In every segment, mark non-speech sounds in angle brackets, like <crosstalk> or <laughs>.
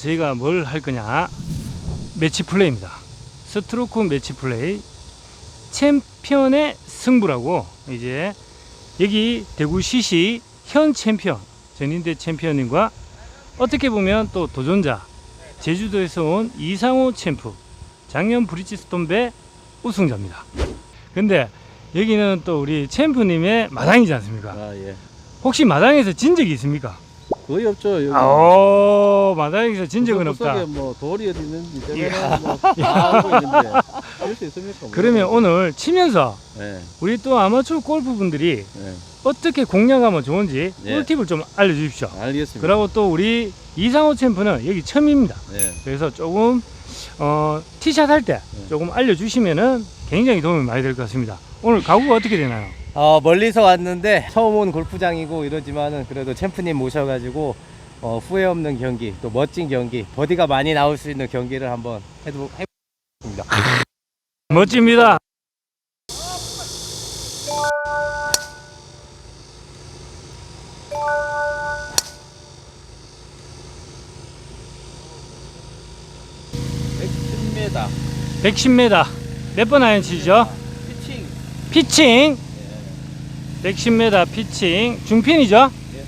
저희가 뭘 할 거냐? 매치 플레이입니다. 스트로크 매치 플레이. 챔피언의 승부라고 이제 여기 대구 시시 현 챔피언 전인대 챔피언님과 어떻게 보면 또 도전자 제주도에서 온 이상호 챔프 작년 브리지스톤배 우승자입니다. 근데 여기는 또 우리 챔프님의 마당이지 않습니까? 아 예. 혹시 마당에서 진 적이 있습니까? 거의 없죠. 여기. 아, 오, 마당에서 진 적은 없다. 뭐 돌이 어디 있는지 때문에. 뭐다 알고 있는데 수 있습니까? 뭐. 그러면 오늘 치면서 예. 우리 또 아마추어 골프 분들이 예. 어떻게 공략하면 좋은지 예. 꿀팁을 좀 알려주십시오. 알겠습니다. 그리고 또 우리 이상호 챔프는 여기 처음입니다. 예. 그래서 조금 어, 티샷 할 때 네. 조금 알려주시면은 굉장히 도움이 많이 될 것 같습니다. 오늘 가구가 어떻게 되나요? 어, 멀리서 왔는데 처음 온 골프장이고 이러지만은 그래도 챔프님 모셔가지고 어, 후회 없는 경기 또 멋진 경기 버디가 많이 나올 수 있는 경기를 한번 해도 해보겠습니다. <laughs> 멋집니다. 백 10m 110m 몇 번 아이언 치죠? 피칭. 피칭 110m 피칭 중핀이죠? 예.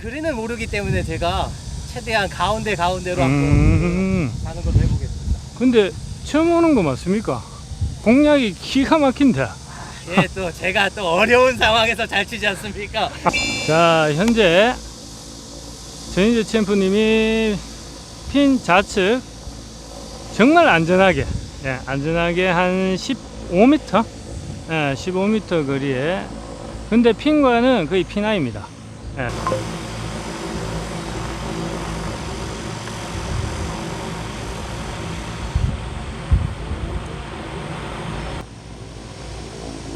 그린을 모르기 때문에 제가 최대한 가운데 가운데로 한번 음. 가는 걸로 해보겠습니다. 근데 처음 오는 거 맞습니까? 공략이 기가 막힌데. 예, 또 제가 또 어려운 상황에서 잘 치지 않습니까? 자, 현재 전인재 챔프님이 핀 좌측 정말 안전하게, 예, 안전하게 한 15m, 예, 15m 거리에. 근데 핀과는 거의 피나입니다. 예.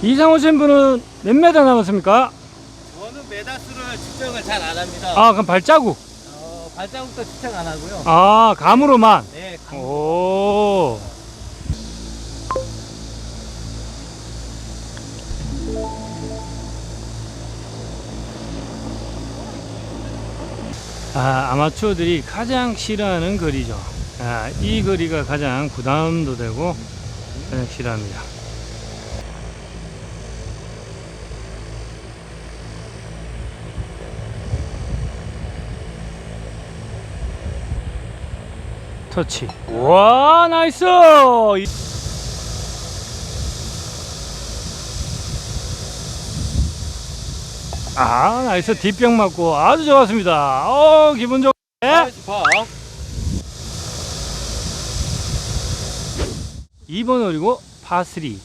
이상호 챔프는 몇 메다 남았습니까? 저는 메다수를 측정을 잘 안 합니다. 아, 그럼 발자국. 어, 발자국도 측정 안 하고요. 아, 감으로만. 네, 감- 오. 아, 아마추어들이 가장 싫어하는 거리죠. 아, 이 거리가 가장 부담도 되고 가장 싫어합니다. 터치. 와, 나이스! 이- 아, 나이스. 뒷병 맞고 아주 좋았습니다. 어, 기분 좋 나이스 파. 2번 홀이고 파3.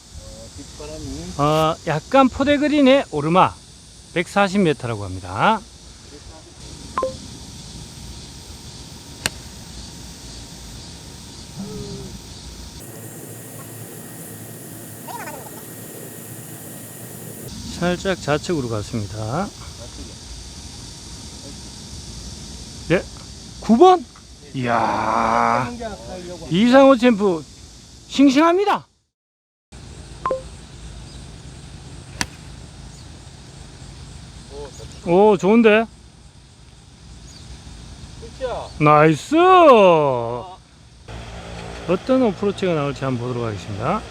뒷바람이 어, 약간 포대 그린의 오르막 140m라고 합니다. 살짝 좌측으로 갔습니다. 네, 9번? 이야, 이상호 챔프 싱싱합니다. 오, 좋은데? 나이스! 어떤 어프로치가 나올지 한번 보도록 하겠습니다.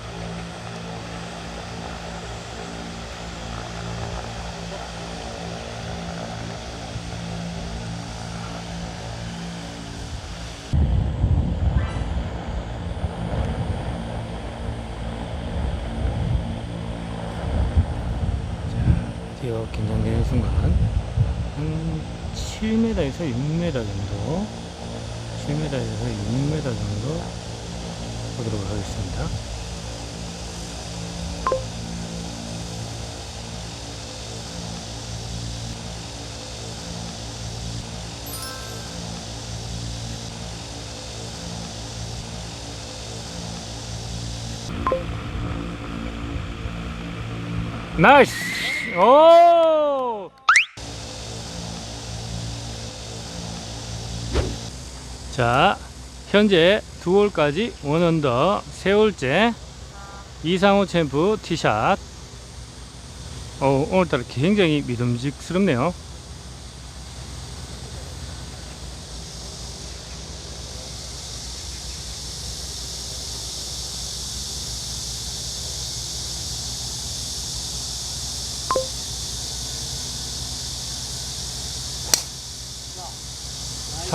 자, 드디어 긴장되는 순간 한 7m에서 6m 정도 7m에서 6m 정도 보도록 하겠습니다. 나이스. 오. 자, 현재 두 홀까지 원언더 세 홀째 이상호 챔프 티샷. 어, 오늘따라 굉장히 믿음직스럽네요.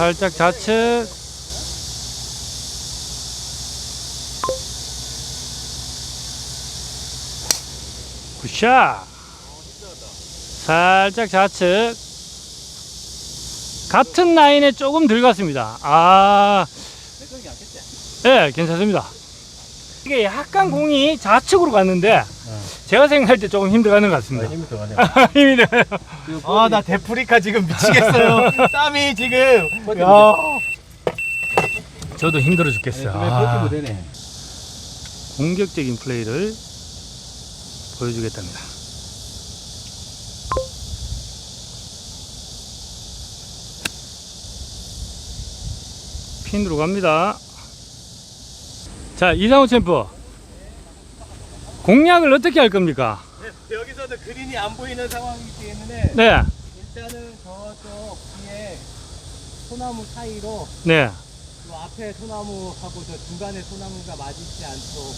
살짝 좌측. 굿샷. 살짝 좌측. 같은 라인에 조금 들어갔습니다. 아? 예, 괜찮습니다. 이게 약간 공이 좌측으로 갔는데, 제가 생각할 때 조금 힘들어가는 것 같습니다. 힘이 들어가네. 힘이 들어요. 아 나 데프리카 지금 미치겠어요. <laughs> 땀이 지금. 야. 저도 힘들어 죽겠어요. 아, 되네. 공격적인 플레이를 보여주겠답니다. 핀으로 갑니다. 자, 이상호 챔프. 공략을 어떻게 할 겁니까? 여기서도 그린이 안 보이는 상황이기 때문에 네, 일단은 저쪽 뒤에 소나무 사이로 네. 그 앞에 소나무하고 저 중간에 소나무가 맞지 않도록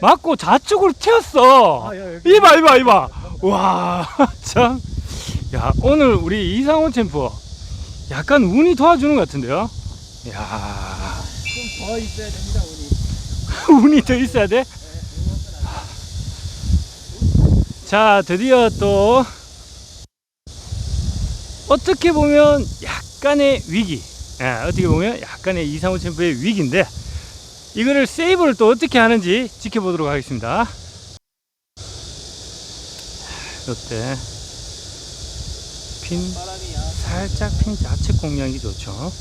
맞고 좌측으로 튀었어. 아, 야, 여기. 이봐, 이봐, 이봐. 와, <laughs> 참. 야, 오늘 우리 이상호 챔프. 약간 운이 도와주는 것 같은데요? 야 좀 더 있어야 됩니다 우리. <laughs> 운이 더 있어야 돼? 자, 드디어 또 어떻게 보면 약간의 위기. 예, 어떻게 보면 약간의 이상호 챔프의 위기인데 이거를 세이브를 또 어떻게 하는지 지켜보도록 하겠습니다. 이때 핀. 살짝 핀 좌측 공략이 좋죠.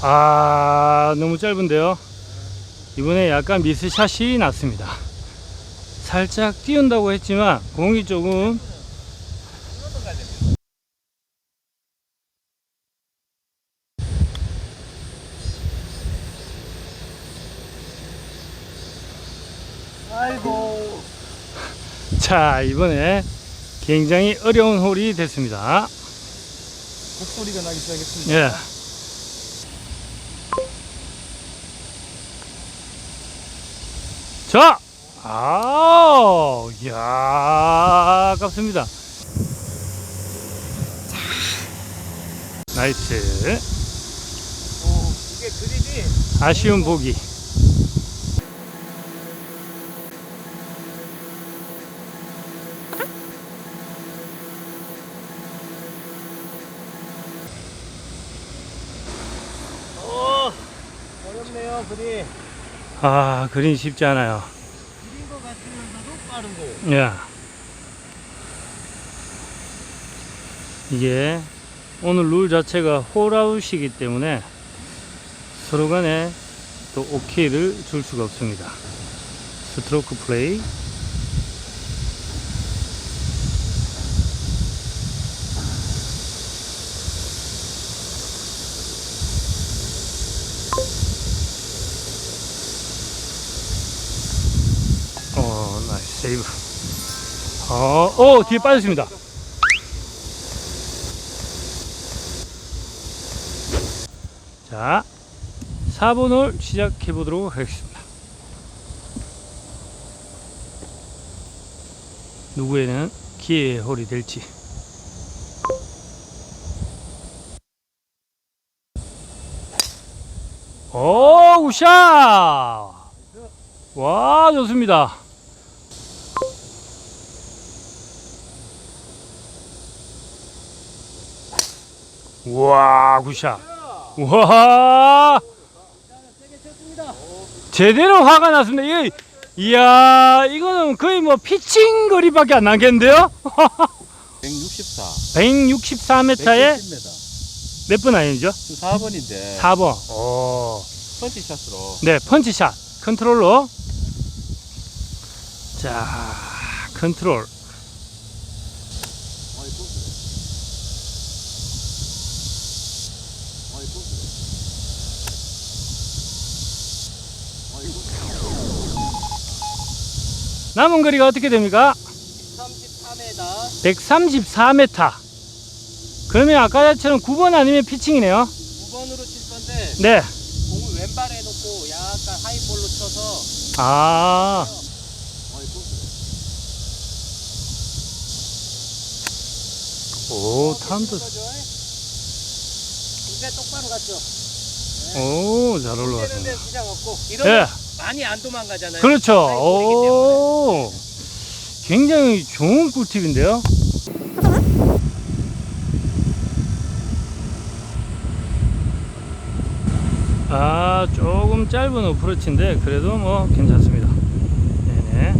아, 너무 짧은데요. 이번에 약간 미스샷이 났습니다. 살짝 띄운다고 했지만 공이 조금 아이고. <laughs> 자, 이번에 굉장히 어려운 홀이 됐습니다. 곡소리가 나기 시작했습니다. 예. 자, 아, 야, 아깝습니다. 나이스. 오, 이게 그린이 아쉬운 보기. 오, 어렵네요 그린. 아, 그린 쉽지 않아요. 그린 것 같으면서도 빠른 거. 예. 이게 오늘 룰 자체가 홀아웃이기 때문에 서로 간에 또 오케이를 줄 수가 없습니다. 스트로크 플레이. 어, 나이스 세이브. 어, 오, 뒤에 빠졌습니다. 자, 4번 홀 시작해 보도록 하겠습니다. 누구에는 기회의 홀이 될지. 오, 우샷! 와, 좋습니다. 우와, 굿샷. 우와! 제대로 화가 났습니다. 이게 이야, 이거는 거의 뭐 피칭 거리밖에 안 나겠는데요? 164. 164m에 170m. 몇번 아니죠? 4번인데. 4번. 오. 펀치샷으로. 네, 펀치샷. 컨트롤러. 자, 컨트롤. 남은 거리가 어떻게 됩니까? 33m 134m. 그러면 아까처럼 9번 아니면 피칭이네요. 9번으로 칠 건데 네. 공을 왼발에 놓고 약간 하이볼로 쳐서 아, 오, 탐도, 이제 똑바로 갔죠 오, 잘. 데 부장 없고 이러면 네, 많이 안 도망가잖아요 그렇죠. 때문에. 오, 굉장히 좋은 꿀팁인데요. 아, 조금 짧은 어프로치인데 그래도 뭐 괜찮습니다. 네네.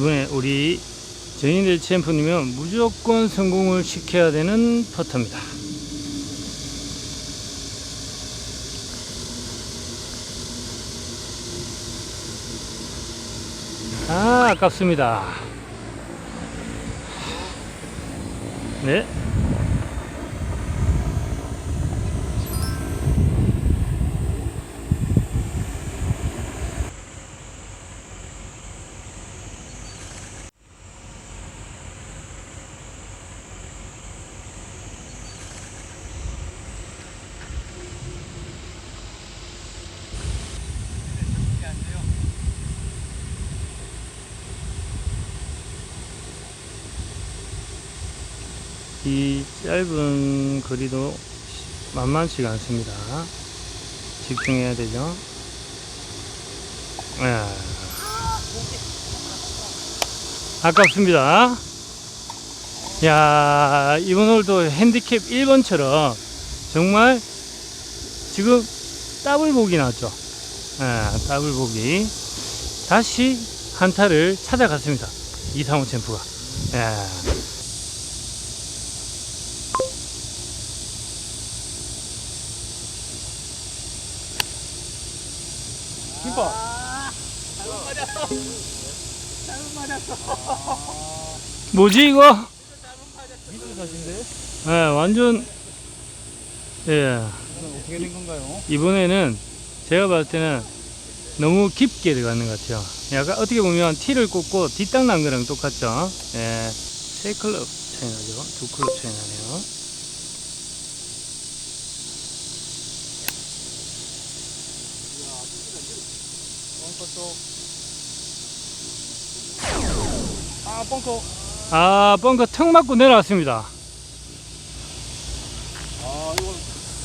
이번에 우리 전인대 챔프님은 무조건 성공을 시켜야 되는 퍼터입니다. 아, 아깝습니다. 네. 이 짧은 거리도 만만치가 않습니다. 집중해야 되죠. 예. 아깝습니다. 야, 이번 홀도 핸디캡 1번처럼 정말 지금 더블 보기 나왔죠. 예, 더블 보기. 다시 한타를 찾아갔습니다. 이상호 챔프가. 예. 김밥. 잘못 맞았어 잘못 맞았어 뭐지 이거? 미술 사진데? 예, 완전 예 어떻게 된 건가요? 이번에는 제가 봤을 때는 너무 깊게 들어가는 것 같아요. 약간 어떻게 보면 티를 꽂고 뒷땅 난 거랑 똑같죠. 예, 세 클럽 차이 나죠. 두 클럽 차이 나네요. 아, 벙커. 아 벙커 턱 맞고 내려왔습니다. 아, 이거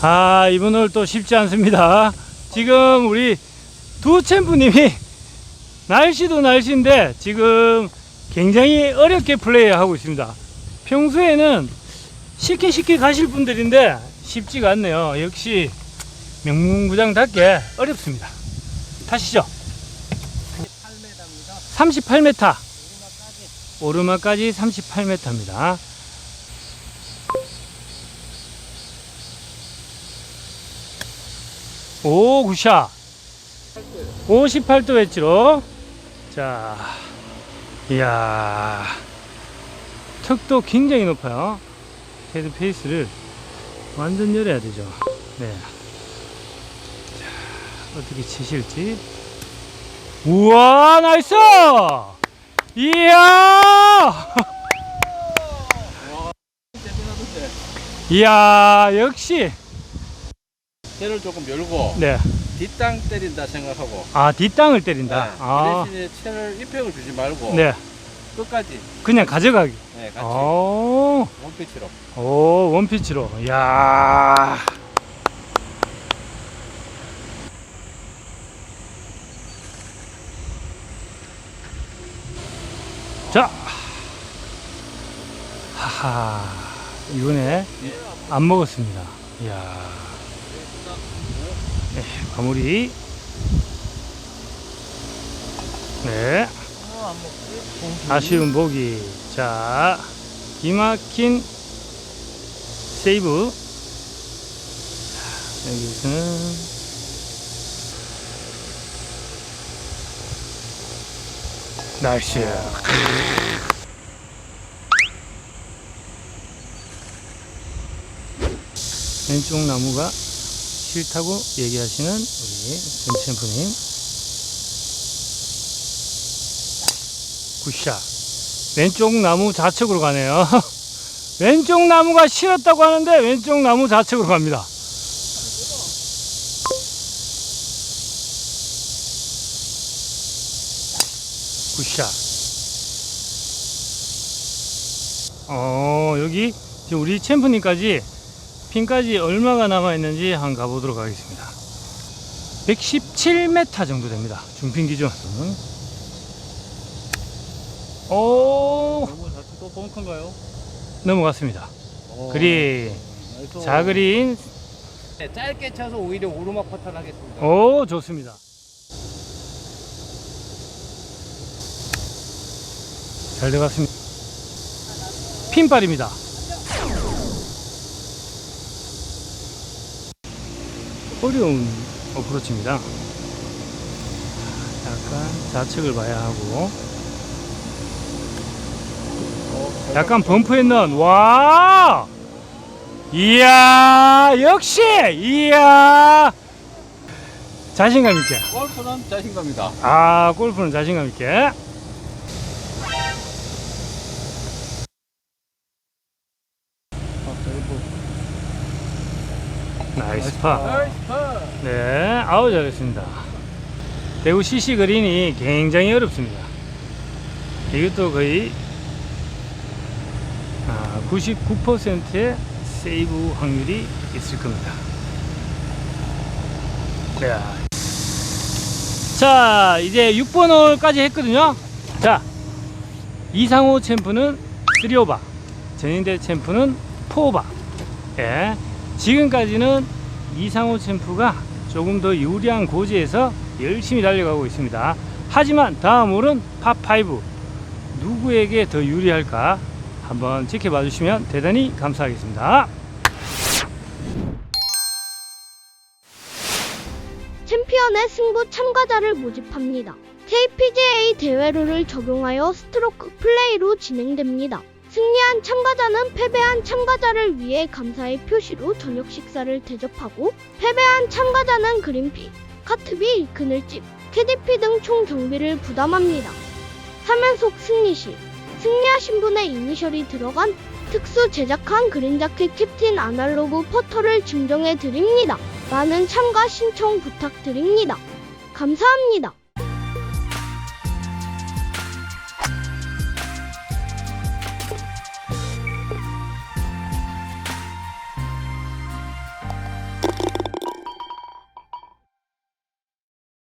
아 이번 홀또 쉽지 않습니다. 지금 우리 두 챔프님이 날씨도 날씨인데 지금 굉장히 어렵게 플레이하고 있습니다. 평소에는 쉽게 쉽게 가실 분들인데 쉽지가 않네요. 역시 명문구장답게 어렵습니다. 타시죠. 8m입니다 38m. 오르막까지 38m입니다. 오, 굿샷. 58도 웨지로. 자, 이야. 턱도 굉장히 높아요. 헤드 페이스를 완전 열어야 되죠. 네. 자, 어떻게 치실지. 우와, 나이스! 이야! 이야, 역시. 채를 조금 열고 네. 뒷땅 때린다 생각하고. 아, 뒷땅을 때린다. 네. 아, 그 대신에 채를 입행을 주지 말고 네. 끝까지 그냥 가져가기. 네, 같이 오, 원피치로. 오, 원피치로. 이야. 자, 하하 이번에 안 먹었습니다. 이야. 네, 마무리. 네. 아쉬운 보기. 자 기막힌 세이브. 자, 여기서는 나이스 왼쪽 나무가 싫다고 얘기하시는 우리 전 챔프님. 굿샷. 왼쪽 나무 좌측으로 가네요. <laughs> 왼쪽 나무가 싫었다고 하는데 왼쪽 나무 좌측으로 갑니다 굿샷 어 여기 지금 우리 챔프님까지 핀까지 얼마가 남아있는지 한번 가보도록 하겠습니다. 117m 정도 됩니다. 중핀 기준. 오! 자체도 벙커인가요? 넘어갔습니다. 그린. 자그린. 네, 짧게 쳐서 오히려 오르막 퍼터를 하겠습니다. 오 좋습니다 잘 들어갔습니다. 핀발입니다. 어려운 어프로치입니다. 약간 좌측을 봐야 하고. 약간 범프했는 와! 이야! 역시! 이야! 자신감 있게. 골프는 자신감이다. 아 골프는 자신감 있게 나이스 파. 네, 아우 잘했습니다. 대구 CC 그린이 굉장히 어렵습니다. 이것도 거의 아, 99%의 세이브 확률이 있을 겁니다. 자, 자 이제 6번 홀까지 했거든요. 자, 이상호 챔프는 3오바, 전인대 챔프는 4오바. 예, 지금까지는 이상호 챔프가 조금 더 유리한 고지에서 열심히 달려가고 있습니다. 하지만 다음 홀은 파5 누구에게 더 유리할까 한번 지켜봐 주시면 대단히 감사하겠습니다. 챔피언의 승부 참가자를 모집합니다. KPGA 대회룰을 적용하여 스트로크 플레이로 진행됩니다. 승리한 참가자는 패배한 참가자를 위해 감사의 표시로 저녁 식사를 대접하고 패배한 참가자는 그린피, 카트비, 그늘집, 캐디피 등 총 경비를 부담합니다. 3연속 승리 시 승리하신 분의 이니셜이 들어간 특수 제작한 그린 자켓 캡틴 아날로그 퍼터를 증정해 드립니다. 많은 참가 신청 부탁드립니다. 감사합니다.